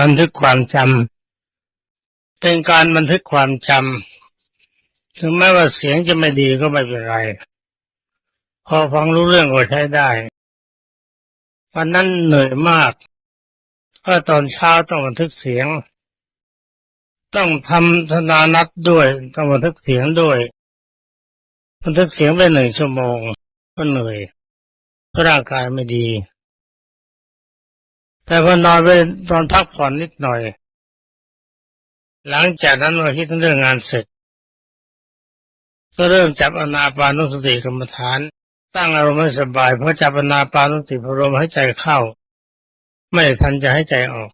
บันทึกความจำเป็นการบันทึกความจำถึงแม้ว่าเสียงจะไม่ดีก็ไม่เป็นไร พอฟังรู้เรื่องก็ใช้ได้ วันนั้นเหนื่อยมากเพราะตอนเช้าต้องบันทึกเสียง ต้องทำธนานัดด้วย ต้องบันทึกเสียงด้วย บันทึกเสียงไปหนึ่งชั่วโมง ก็เหนื่อยร่างกายไม่ดี แต่พอนอนไปตอนพักผ่อนนิดหน่อย หลังจากนั้นเราคิดถึงเรื่องงานเสร็จ ก็เริ่มจับอนาปานุสติกรรมฐาน ตั้งอารมณ์ให้สบายเพราะจับอนาปานุสติพอลมให้ใจเข้า ไม่ทันจะให้ใจออก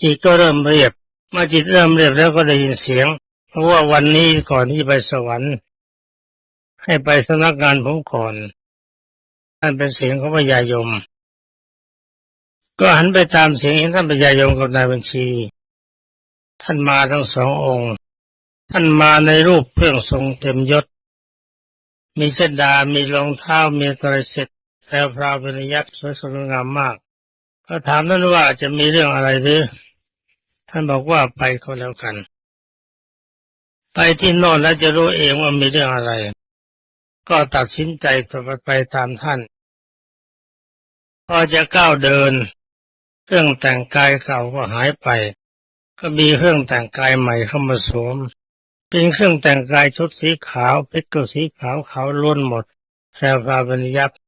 จิตก็เริ่มเรียบเมื่อจิตเริ่มเรียบแล้วก็ได้ยินเสียง เพราะว่าวันนี้ก่อนที่ไปสวรรค์ ให้ไปสำนักงานผมก่อนนั่นเป็นเสียงของพญายม ก็หันไปตามเสียงเห็นท่านพญญายมกับนายบัญชี ท่านมาทั้งสององค์ ท่านมาในรูปเครื่องทรงเต็มยศ มีเสดา มีรองเท้า มีตรเสร็จแพรวพราวเป็นยักษ์สวยสดงามมากก็ถามท่านว่าจะมีเรื่องอะไรหรือ ท่านบอกว่าไปก็แล้วกัน ไปที่โน่นแล้วจะรู้เองว่ามีเรื่องอะไร ก็ตัดสินใจจะไปตามท่าน พอจะก้าวเดิน เครื่องแต่งกายเก่าก็หายไป ก็มีเครื่องแต่งกายใหม่เข้ามาสวม เป็นเครื่องแต่งกายชุดสีขาวเพชรก็สีขาวขาวล้วนหมดแพรวพราเป็นยักษ์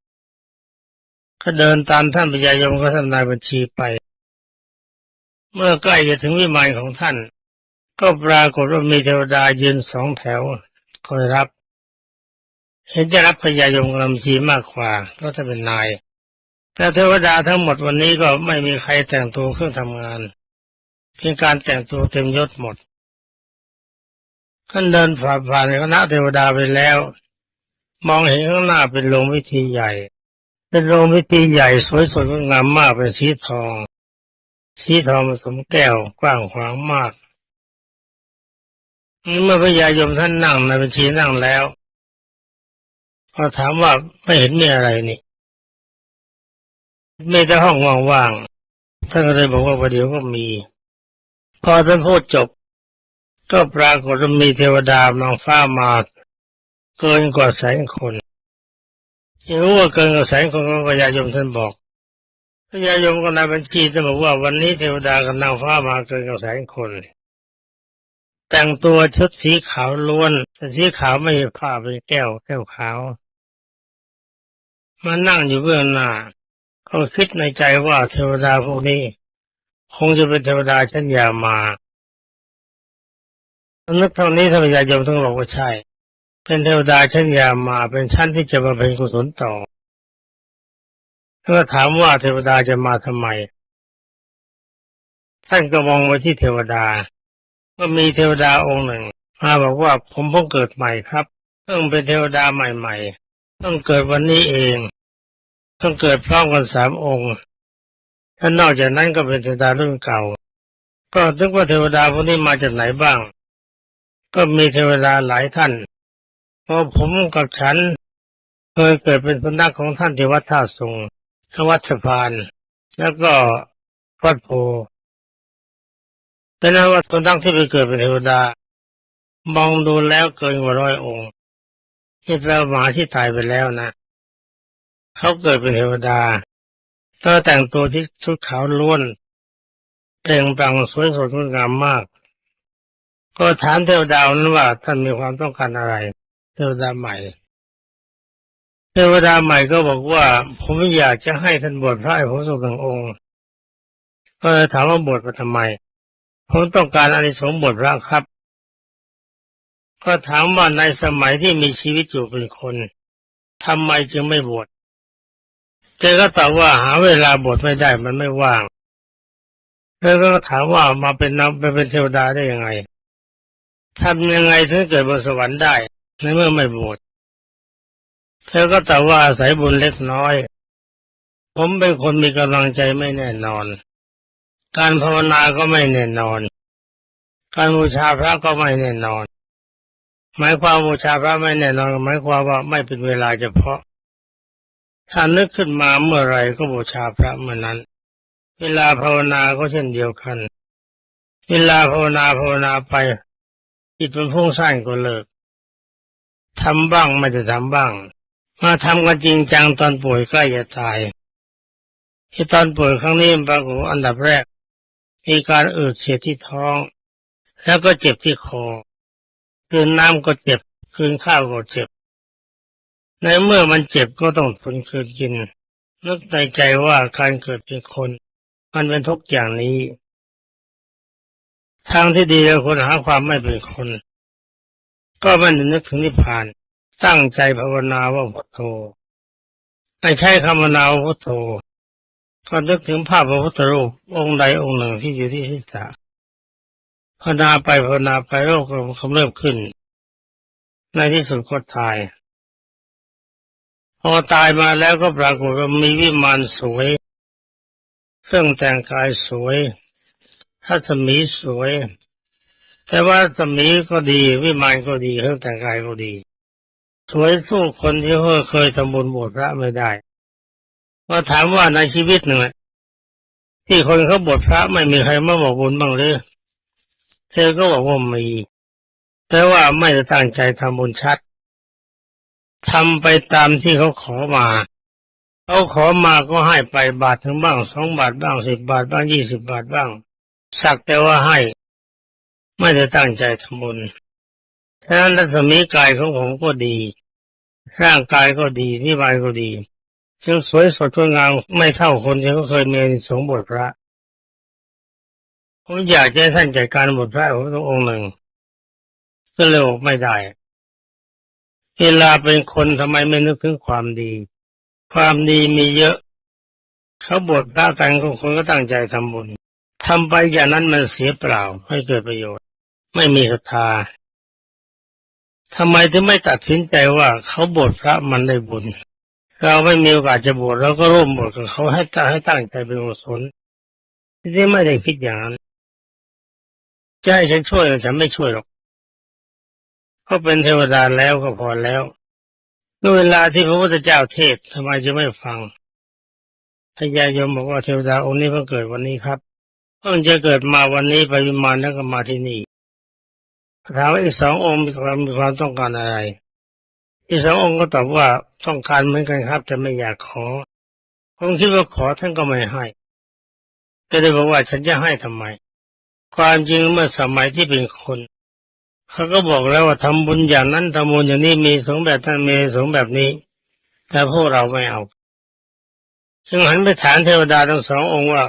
ก็เดินตามท่านพญายมก็ท่านายบัญชีไป เมื่อใกล้จะถึงวิมานของท่าน ก็ปรากฏว่ามีเทวดายืนสองแถวคอยรับ เห็นจะรับพญายมกับลำชีมากกว่าเพราะท่านเป็นนาย แต่เทวดาทั้งหมดวันนี้ก็ไม่มีใครแต่งตัวเครื่องทำงาน เพียงการแต่งตัวเต็มยศหมดท่านเดินผ่านผ่านคณะเทวดาไปแล้ว มองเห็นข้างหน้าเป็นโรงวิธีใหญ่ เป็นโรงวิธีใหญ่สวยสดงดงามมากเป็นสีทอง สีทองผสมแก้วกว้างขวางมากเมื่อพญายมท่านนั่งในบัญชีนั่งแล้วพอถามว่าไม่เห็นมีอะไรนี่ มีแต่ห้องว่างๆท่านก็เลยบอกว่าประเดี๋ยวก็มี พอท่านพูดจบ ก็ปรากฏว่ามีเทวดานางฟ้ามาเกินกว่าแสนคนที่รู้ว่าเกินกว่าแสนคนก็พญายมท่านบอกพญายมก็นายบัญชีท่านบอกว่าวันนี้เทวดากับนางฟ้ามาเกินกว่าแสนคนแต่งตัวชุดสีขาวล้วนแต่สีขาวไม่ใช่ผ้าเป็นแก้วแก้วขาวมานั่งอยู่เบื้องหน้า ก็คิดในใจว่าเทวดาพวกนี้ คงจะเป็นเทวดาชั้นยามานึกเท่านี้ท่านพญายมต้องบอกว่าใช่ เป็นเทวดาชั้นยามา เป็นชั้นที่จะมาเป็นกุศลต่อถ้าถามว่าเทวดาจะมาทำไม ท่านก็มองไปที่เทวดา ก็มีเทวดาองค์หนึ่งมาบอกว่าผมเพิ่งเกิดใหม่ครับเพิ่งเป็นเทวดาใหม่ๆเพิ่งเกิดวันนี้เอง เพิ่งเกิดพร้อมกันสามองค์ท่านอกจากนั้นก็เป็นเทวดารุ่นเก่า ก็นึกว่าเทวดาพวกนี้มาจากไหนบ้าง ก็มีเทวดาหลายท่านเพราะผมกับฉันเคยเกิดเป็นพนักของท่านที่วัดท่าสุงทวัดสะพาน แล้วก็วัดโพเป็นนั้นว่าคนตั้งที่ไปเกิดเป็นเทวดา มองดูแล้วเกินกว่าร้อยองค์ที่แปลว่าหมาที่ตายไปแล้วนะ เขาเกิดเป็นเทวดาก็แต่งตัวที่ชุดขาวล้วนเปล่งปลั่งสวยสดงดงามมาก ก็ถามเทวดานั้นว่าท่านมีความต้องการอะไร เทวดาใหม่ เทวดาใหม่ก็บอกว่า ผมอยากจะให้ท่านบวชพระให้ผมสักหนึ่งองค์ ก็ถามว่าบวชมาทำไม ผมต้องการอานิสงส์บวชพระครับ ก็ถามว่าในสมัยที่มีชีวิตอยู่เป็นคนทำไมจึงไม่บวช เธอก็ตอบว่าหาเวลาบวชไม่ได้มันไม่ว่าง เธอก็ถามว่ามาเป็นนักไปเป็นเทวดาได้ยังไงทำยังไงถึงเกิดบนสวรรค์ได้ในเมื่อไม่บวชเธอก็ตอบว่าอาศัยบุญเล็กน้อย ผมเป็นคนมีกำลังใจไม่แน่นอน การภาวนาก็ไม่แน่นอน การบูชาพระก็ไม่แน่นอน หมายความบูชาพระไม่แน่นอน หมายความว่าไม่เป็นเวลาเฉพาะ ถ้านึกขึ้นมาเมื่อไรก็บูชาพระเมื่อนั้น เวลาภาวนาก็เช่นเดียวกัน เวลาภาวนาภาวนาไป จิตมันฟุ้งซ่านก็เลิกทำบ้างไม่จะทำบ้าง มาทำกันจริงจังตอนป่วยใกล้จะตาย ที่ตอนป่วยครั้งนี้ปรากฏอันดับแรก มีการอืดเสียดที่ท้อง แล้วก็เจ็บที่คอคืนน้ำก็เจ็บ คืนข้าวก็เจ็บ ในเมื่อมันเจ็บก็ต้องทนคืนกิน นึกในใจว่าการเกิดเป็นคน มันเป็นทุกอย่างนี้ ทางที่ดีเราควรหาความไม่เป็นคน ก็ม่ได้นึกถึงนิพพาน ตั้งใจภาวนาว่าพุทโธไม่ใช่คำภาวนาว่าพุทโธก็นึกถึงภาพพระพุทธรูปองค์ใดองค์หนึ่งที่อยู่ที่ศีรษะภาวนาไปภาวนาไปโรคก็กำเริบขึ้น ในที่สุดก็ตาย พอตายมาแล้วก็ปรากฏว่ามีวิมานสวย เครื่องแต่งกายสวยทัศมีสวย แต่ว่าสมีก็ดีวิมานก็ดีเครื่องแต่งกายก็ดี สวยสู้คนที่เขาเคยทำบุญบวชพระไม่ได้ว่าถามว่าในชีวิตหนึ่งที่คนเขาบวชพระไม่มีใครมาบอกบุญบ้างหรือเธอก็บอกว่ามี แต่ว่าไม่ได้ตั้งใจทำบุญชัด ทำไปตามที่เขาขอมา เขาขอมาก็ให้ไปบาทถึงบ้างสองบาทบ้างสิบบาทบ้างยี่สิบบาทบ้าง สักแต่ว่าให้ ไม่ได้ตั้งใจทำบุญฉะนั้นรัศมีกายของผมก็ดี ร่างกายก็ดีนิบายก็ดีจึงสวยสดงดงามไม่เท่าคนที่เขาเคยมีสงบทพระผมอยากจะให้ท่านจัดการบทพระขององค์หนึ่ง ก็เลยบอกไม่ได้ เวลาเป็นคนทำไมไม่นึกถึงความดี ความดีมีเยอะ เขาบวชพระกันก็คนก็ตั้งใจทำบุญทำไปอย่างนั้นมันเสียเปล่าไม่เกิดประโยชน์ ไม่มีศรัทธาทำไมถึงไม่ตัดสินใจว่าเขาบวชพระมันได้บุญ เราไม่มีโอกาสจะบวชเราก็ร่วมบวชกับเขาให้ตั้งให้ตั้งใจเป็นกุศลที่ไม่ได้คิดอย่างนั้นจะให้ฉันช่วยฉันไม่ช่วยหรอก เขาเป็นเทวดาแล้วก็พอแล้วเมื่อเวลาที่พระพุทธเจ้าเทศทำไมจะไม่ฟังพญายมบอกว่าเทวดาองค์นี้เพิ่งเกิดวันนี้ครับเพิ่งจะเกิดมาวันนี้ไปวิมานแล้วก็มาที่นี่ถามว่าอีกสององค์มีความมีความต้องการอะไร อีกสององค์ก็ตอบว่าต้องการเหมือนกันครับแต่ไม่อยากขอผมคิดว่าขอท่านก็ไม่ให้ ก็เลยบอกว่าฉันจะให้ทำไม ความจริงเมื่อสมัยที่เป็นคน เขาก็บอกแล้วว่าทำบุญอย่างนั้นทำบุญอย่างนี้มีสงแบบท่านมีสงแบบนี้ แต่พวกเราไม่เอาจึงหันไปถามเทวดาทั้งสององค์ว่า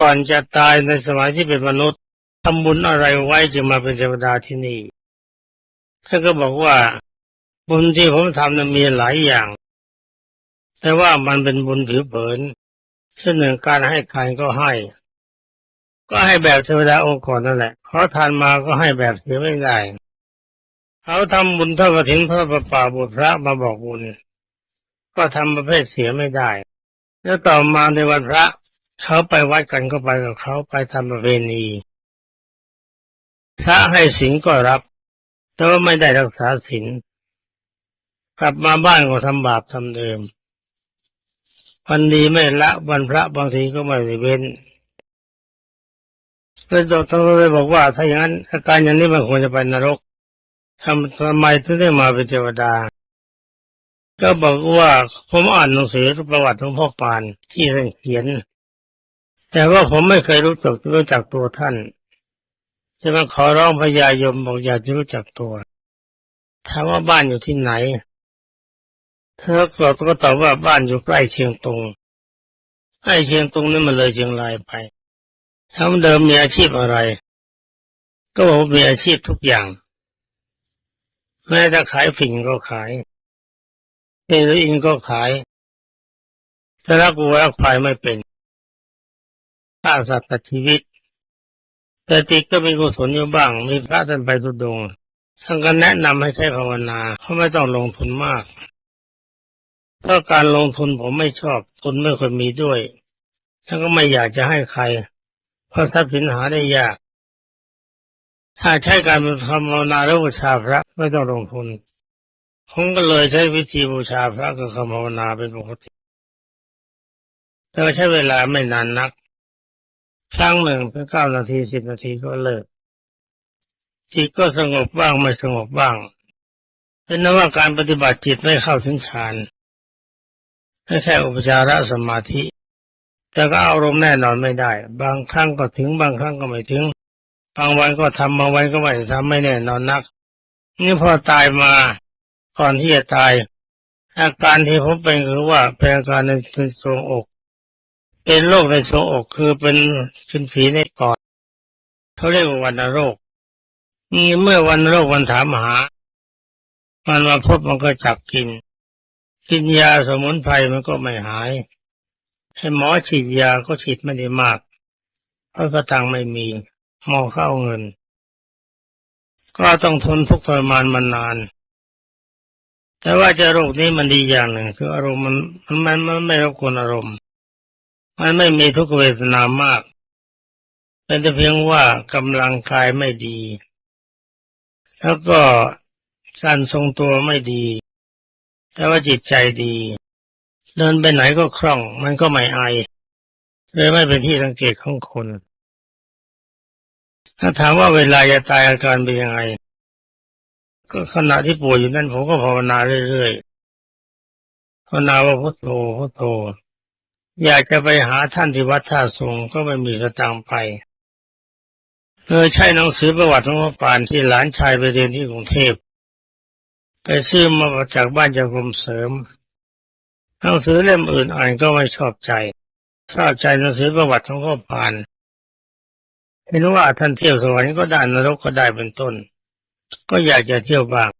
ก่อนจะตายในสมัยที่เป็นมนุษย์ทำบุญอะไรไว้จึงมาเป็นเทวดาที่นี่ท่านก็บอกว่าบุญที่ผมทำนั้นมีหลายอย่าง แต่ว่ามันเป็นบุญผิวเผินเช่นหนึ่งการให้ทานก็ให้ ก็ให้แบบเทวดาองค์ก่อนนั่นแหละเขาทานมาก็ให้แบบเสียไม่ได้เขาทำบุญเท่ากับถึงพระประป่าบุตรพระมาบอกบุญ ก็ทำประเภทเสียไม่ได้ แล้วต่อมาในวันพระเขาไปวัดกันก็ไปกับเขาไปทำประเพณีพระให้ศีลก็รับ แต่ว่าไม่ได้รักษาศีลกลับมาบ้านก็ทำบาปทำเดิมวันดีไม่ละวันพระบางทีก็ไม่เว้น เลยตัวท่านเลยบอกว่าถ้าอย่างนั้นอาการอย่างนี้มันควรจะไปนรกทำทำไมถึงได้มาเป็นเทวดา ก็บอกว่าผมอ่านหนังสือประวัติของพ่อปานที่ท่านเขียน แต่ว่าผมไม่เคยรู้จักรู้จักตัวท่านจะมาขอร้องพญายมบอกอยากจะรู้จักตัวถามว่าบ้านอยู่ที่ไหน เธอก็ก็ตอบว่าบ้านอยู่ใกล้เชียงตงใกล้เชียงตุงนี่มันเลยเชียงรายไป ทำเดิมมีอาชีพอะไร ก็บอกมีอาชีพทุกอย่าง แม้จะขายฝิ่นก็ขายเฮโรอีนก็ขายแต่รักวัวรักควายไม่เป็นฆ่าสัตว์ตัดชีวิต แต่ติก็มีกุศลอยู่บ้าง มีพระท่านไปทุดงท่านก็แนะนำให้ใช้ภาวนาเพราะไม่ต้องลงทุนมากเพราการลงทุนผมไม่ชอบทุนไม่ค่อยมีด้วยท่านก็ไม่อยากจะให้ใคร เพราะทรัพย์สินหาได้ยาก ถ้าใช้การทำภาวนาแล้วบูชาพระไม่ต้องลงทุนผมก็เลยใช้วิธีบูชาพระกับคำภาวนาเป็นปกติแต่ว่าใช้เวลาไม่นานนัก ครั้งหนึ่งเพียงเก้านาทีสิบนาทีก็เลิก จิตก็สงบบ้างไม่สงบบ้าง เป็นนว่าการปฏิบัติจิตไม่เข้าถึงฌานแค่อุปจารสมาธิ แต่ก็อารมณ์แน่นอนไม่ได้ บางครั้งก็ถึงบางครั้งก็ไม่ถึง บางวันก็ทำบางวันก็ไม่ทำไม่แน่นอนนัก นี่พอตายมาก่อนที่จะตาย อาการที่ผมเป็นคือว่าเป็นอาการในทรวงอก เป็นโรคในทรวงอกคือเป็นเป็นฝีในปอดเขาเรียกว่าวันโรคนี่เมื่อวันโรควันถามหา มันมาพบมันก็จับกิน กินยาสมุนไพรมันก็ไม่หาย ให้หมอฉีดยาก็ฉีดไม่ได้มาก เพราะกระตังค์ไม่มีหมอเข้าเงิน ก็ต้องทนทุกข์ทรมานมานาน แต่ว่าจะโรคนี้มันดีอย่างหนึ่ง คืออารมณ์มันมันมันไม่รบกวนอารมณ์ มันไม่มีทุกขเวทนามาก เป็นแต่เพียงว่ากำลังกายไม่ดี แล้วก็การทรงตัวไม่ดี แต่ว่าจิตใจดี เดินไปไหนก็คล่อง มันก็ไม่อายเลยไม่เป็นที่สังเกตของคน ถ้าถามว่าเวลาจะตายอาการเป็นยังไง ก็ขณะที่ป่วยอยู่นั้นผมก็ภาวนาเรื่อยๆภาวนาว่าพุทโธพุทโธอยากจะไปหาท่านที่วัดท่าทรงก็ไม่มีสตางค์ไปเลยใช้หนังสือประวัติของพระปานที่หลานชายไปเรียนที่กรุงเทพ ไปซื้อมาจากบ้านจากกรมเสริม หนังสือเล่มอื่นอ่านก็ไม่ชอบใจชอบใจหนังสือประวัติของพ่อปานเห็นว่าท่านเที่ยวสวรรค์ก็ได้นรกก็ได้เป็นต้น ก็อยากจะเที่ยวบ้าง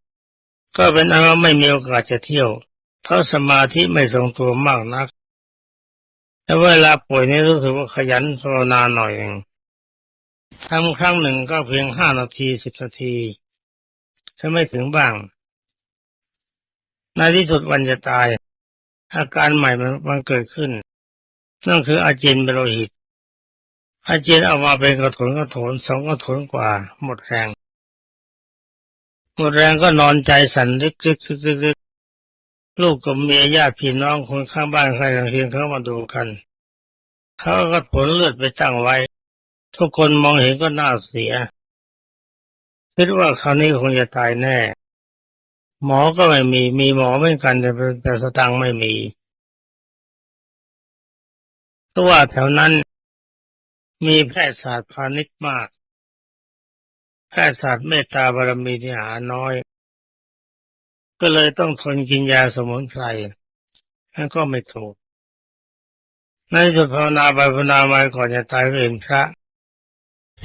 ก็เป็นอันว่าไม่มีโอกาสจะเที่ยว เพราะสมาธิไม่ทรงตัวมากนัก แต่เวลาป่วยนี่รู้สึกว่าขยันภาวนาหน่อยเองทำครั้งหนึ่งก็เพียงห้านาทีสิบนาทีถ้าไม่ถึงบ้างในที่สุดวันจะตาย อาการใหม่มันมันเกิดขึ้น นั่นคืออาเจียนเป็นโลหิต อาเจียนเอามาเป็นกระถนกระถนสองกระถนกว่า หมดแรง หมดแรงก็นอนใจสั่นลึกลึกลึกลึกลูกกับเมียญาติพี่น้องคนข้างบ้านใครทางเคียงเขามาดูกันเขาก็ผลเลือดไปตั้งไว้ ทุกคนมองเห็นก็น่าเสียคิดว่าคราวนี้คงจะตายแน่ หมอก็ไม่มี มีหมอเหมือนกันแต่แต่สตังค์ไม่มีเพราะว่าแถวนั้น มีแพทยศาสตร์พาณิชย์มาก แพทยศาสตร์เมตตาบารมีที่หาน้อย ก็เลยต้องทนกินยาสมุนไพรนั่นก็ไม่ถูก ในสุดภาวนาไปภาวนามาก่อนจะตายเห็นพระ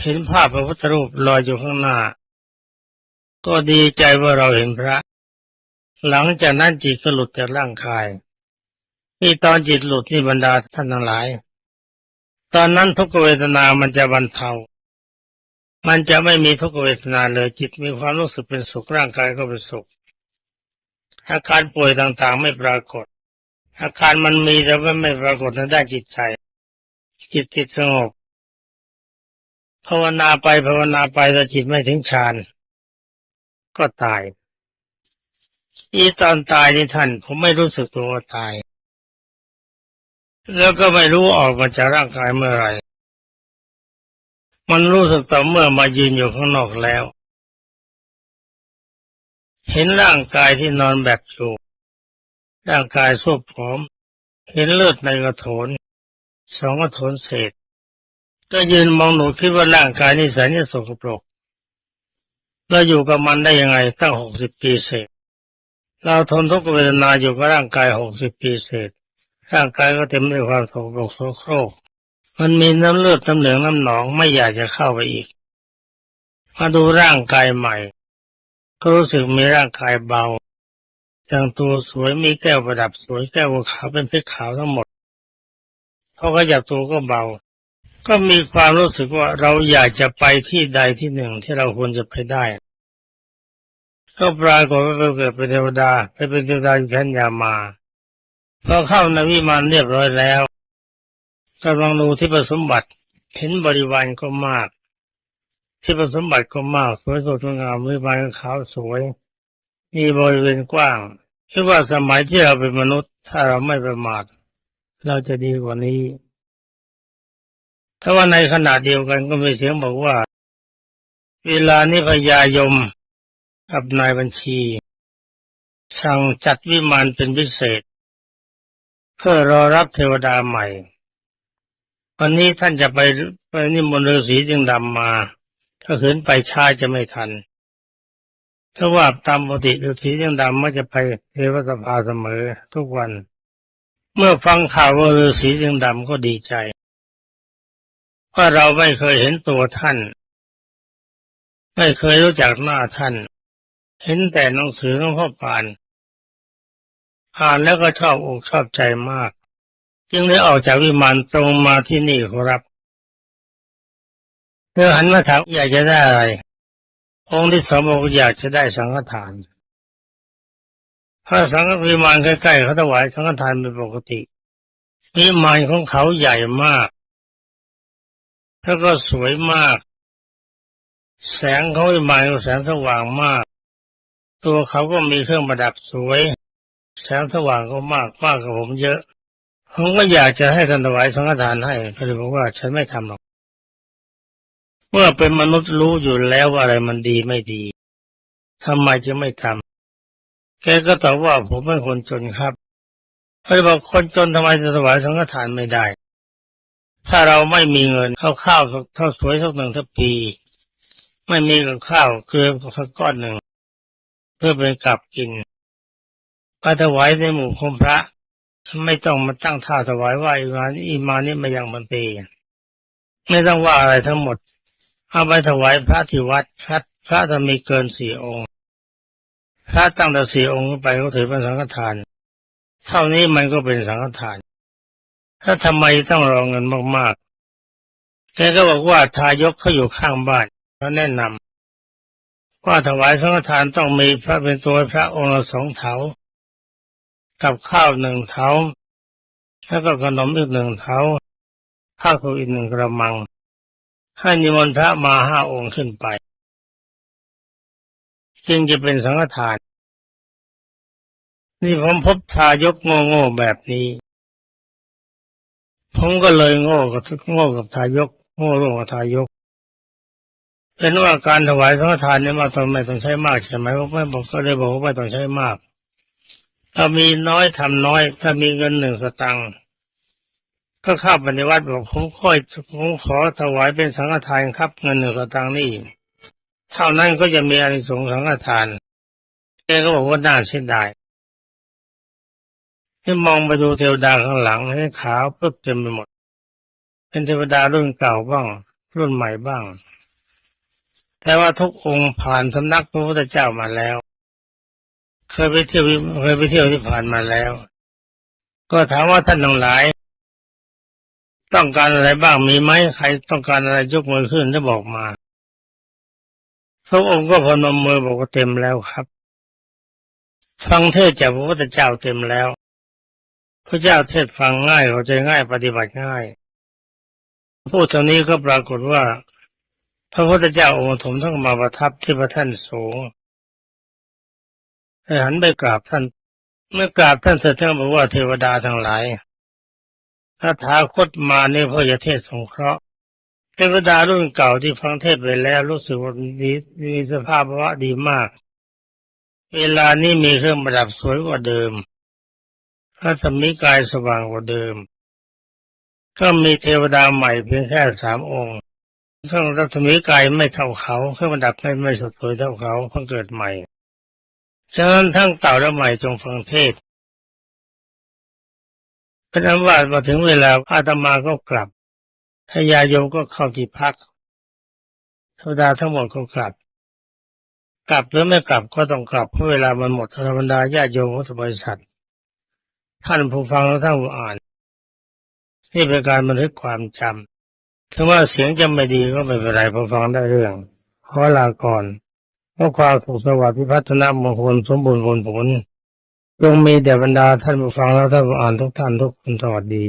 เห็นภาพพระพุทธรูปลอยอยู่ข้างหน้า ก็ดีใจว่าเราเห็นพระ หลังจากนั้นจิตก็หลุดจากร่างกายนี่ตอนจิตหลุดที่บรรดาท่านทั้งหลาย ตอนนั้นทุกเวทนามันจะบรรเทา มันจะไม่มีทุกเวทนาเลยจิตมีความรู้สึกเป็นสุขร่างกายก็เป็นสุข อาการป่วยต่างๆไม่ปรากฏ อาการมันมีแต่ว่าไม่ปรากฏในด้านจิตใจ จิตจิตสงบภาวนาไปภาวนาไปแต่จิตไม่ถึงฌานก็ตาย อีตอนตายนี่ท่านผมไม่รู้สึกตัวตาย แล้วก็ไม่รู้ออกมาจากร่างกายเมื่อไหร่ มันรู้สึกต่อเมื่อมายืนอยู่ข้างนอกแล้ว เห็นร่างกายที่นอนแบบอยู่ร่างกายสวบผอม เห็นเลือดในกระโถนสองกระโถนเศษ ก็ยืนมองหนูคิดว่าร่างกายนี่แสนจะสกปรกเราอยู่กับมันได้ยังไงตั้งหกสิบปีเศษ เราทนทุกขเวทนาอยู่กับร่างกายหกสิบปีเศษ ร่างกายก็เต็มด้วยความสกปรกโสโครก มันมีน้ำเลือดน้ำเหลืองน้ำหนองไม่อยากจะเข้าไปอีกมาดูร่างกายใหม่ ก็รู้สึกมีร่างกายเบาแต่งตัวสวยมีแก้วประดับสวยแก้วขาวเป็นเพชรขาวทั้งหมดพอขยับตัวก็เบา ก็มีความรู้สึกว่าเราอยากจะไปที่ใดที่หนึ่งที่เราควรจะไปได้ ก็ปรากฏว่าเกิดเป็นเทวดาไปเป็นเทวดาอยู่แคนามาพอเข้าในวิมานเรียบร้อยแล้วกำลังดูที่ประสมบัติเห็นบริวารก็มาก ที่ประสมบัติก็มาก สวยสดงามวิมานก็ขาวสวย มีบริเวณกว้างคิดว่าสมัยที่เราเป็นมนุษย์ ถ้าเราไม่ประมาทเราจะดีกว่านี้ถ้าว่าในขณะเดียวกันก็มีเสียงบอกว่า เวลานี้พญายม กับนายบัญชี สั่งจัดวิมานเป็นพิเศษ เพื่อรอรับเทวดาใหม่ วันนี้ท่านจะไปไปนิมนต์ฤาษีจึงดำมา ถ้าขืนไปช้าจะไม่ทันถ้าว่าตามปกติฤาษีจึงดำมักจะไปเทวสภาเสมอทุกวัน เมื่อฟังข่าวว่าฤาษีจึงดำก็ดีใจเพราะเราไม่เคยเห็นตัวท่าน ไม่เคยรู้จักหน้าท่าน เห็นแต่หนังสือของพ่อปาน อ่านแล้วก็ชอบอกชอบใจมาก จึงได้ออกจากวิมานตรงมาที่นี่ครับเธอหันมาถามอยากจะได้อะไร องค์ที่สองบอกอยากจะได้สังฆทาน ถ้าสังฆวิมานใกล้ๆเขาถวายสังฆทานเป็นปกติวิมานของเขาใหญ่มาก แล้วก็สวยมาก แสงเขาวิมานก็แสงสว่างมาก ตัวเขาก็มีเครื่องประดับสวยแสงสว่างก็มากมากกว่าผมเยอะผมก็อยากจะให้ท่านถวายสังฆทานให้เขาเลยบอกว่าฉันไม่ทำหรอก เมื่อเป็นมนุษย์รู้อยู่แล้วว่าอะไรมันดีไม่ดีทำไมจะไม่ทำแกก็ตอบว่าผมเป็นคนจนครับเขาเลยบอกคนจนทำไมจะถวายสังฆทานไม่ได้ ถ้าเราไม่มีเงินเอาข้าวสักเท่าสวยสักหนึ่งทัพปี ไม่มีกับข้าวเกลือสักก้อนหนึ่ง เพื่อเป็นกับกินไปถวายในหมู่คมพระ ไม่ต้องมาตั้งท่าถวายว่าอีมานี่อีมานี่มายังบันตีไม่ต้องว่าอะไรทั้งหมดเอาไปถวายพระที่วัดพระพระจะมีเกินสี่องค์ พระตั้งแต่สี่องค์ไปก็ถือเป็นสังฆทาน เท่านี้มันก็เป็นสังฆทาน ถ้าทำไมต้องรอเงินมากๆแกก็บอกว่าทายกเขาอยู่ข้างบ้านเขาแนะนำ ว่าถวายสังฆทานต้องมีพระเป็นตัวพระองค์ละสองเถากับข้าวหนึ่งเถาแล้วก็ขนมอีกหนึ่งเถาข้าวอีกหนึ่งกระมัง ให้นิมนต์พระมาห้าองค์ขึ้นไป จึงจะเป็นสังฆทาน นี่ผมพบทายกโง่ๆแบบนี้ ผมก็เลยโง่กับโง่กับทายก โง่ร่วมกับทายก เป็นว่าการถวายสังฆทานเนี่ยมาตอนไม่ต้องใช้มากใช่ไหมผมไม่บอกก็เลยบอกว่าไม่ต้องใช้มาก ถ้ามีน้อยทำน้อย ถ้ามีเงินหนึ่งสตังค์ก็เข้าไปในวัดบอกผมค่อยผมขอถวายเป็นสังฆทานครับเงินหนึ่งสตังค์นี่เท่านั้นก็จะมีอานิสงส์สังฆทานแกก็บอกว่าน่าเสียดายที่มองไปดูเทวดาข้างหลังให้ขาวปึ๊บเต็มไปหมด เป็นเทวดารุ่นเก่าบ้าง รุ่นใหม่บ้าง แต่ว่าทุกองค์ผ่านสำนักพระพุทธเจ้ามาแล้ว เคยไปเที่ยวเคยไปเที่ยวที่ผ่านมาแล้ว ก็ถามว่าท่านทั้งหลาย ต้องการอะไรบ้างมีไหมใครต้องการอะไรยกมือขึ้นแล้วบอกมาทุกองค์ก็พนมมือบอกว่าเต็มแล้วครับ ฟังเทศจากพระพุทธเจ้าเต็มแล้ว พระเจ้าเทศฟังง่ายเข้าใจง่ายปฏิบัติง่าย พูดตรงนี้ก็ปรากฏว่า พระพุทธเจ้าองค์ปฐมทั้งมาประทับที่พระท่านสูงให้หันไปกราบท่าน เมื่อกราบท่านเสร็จท่านบอกว่าเทวดาทั้งหลายถ้าถาคตมาเนี่ยพื่อจะเทศสงเคราะห์เทวดารุ่นเก่าที่ฟังเทศไปแล้วรู้สึกว่ามีมีสภาพว่าดีมาก เวลานี้มีเครื่องประดับสวยกว่าเดิม พระสมิกายสว่างกว่าเดิม ก็มีเทวดาใหม่เพียงแค่สามองค์ เครื่องรัศมีกายไม่เท่าเขาเครื่องประดับไม่ไม่สดสวยเท่าเขาเพิ่งเกิดใหม่ ฉะนั้นทั้งเก่าและใหม่จงฟังเทศเพราะนั้นว่าพอถึงเวลาอาตมาก็กลับพญายมก็เข้าที่พักเทวดาทั้งหมดก็กลับ กลับหรือไม่กลับก็ต้องกลับเพราะเวลามันหมดธรรมดาญาติโยมพุทธบริษัท ท่านผู้ฟังและท่านผู้อ่าน นี่เป็นการบันทึกความจำ ถึงว่าเสียงจะไม่ดีก็ไม่เป็นไรพอฟังได้เรื่องขอลาก่อนเพราะความสุขสวัสดิ์พิพัฒนามงคลสมบูรณ์ผลผลจงมีแด่บรรดาท่านผู้ฟังและท่านผู้อ่านทุกท่านทุกคนสวัสดี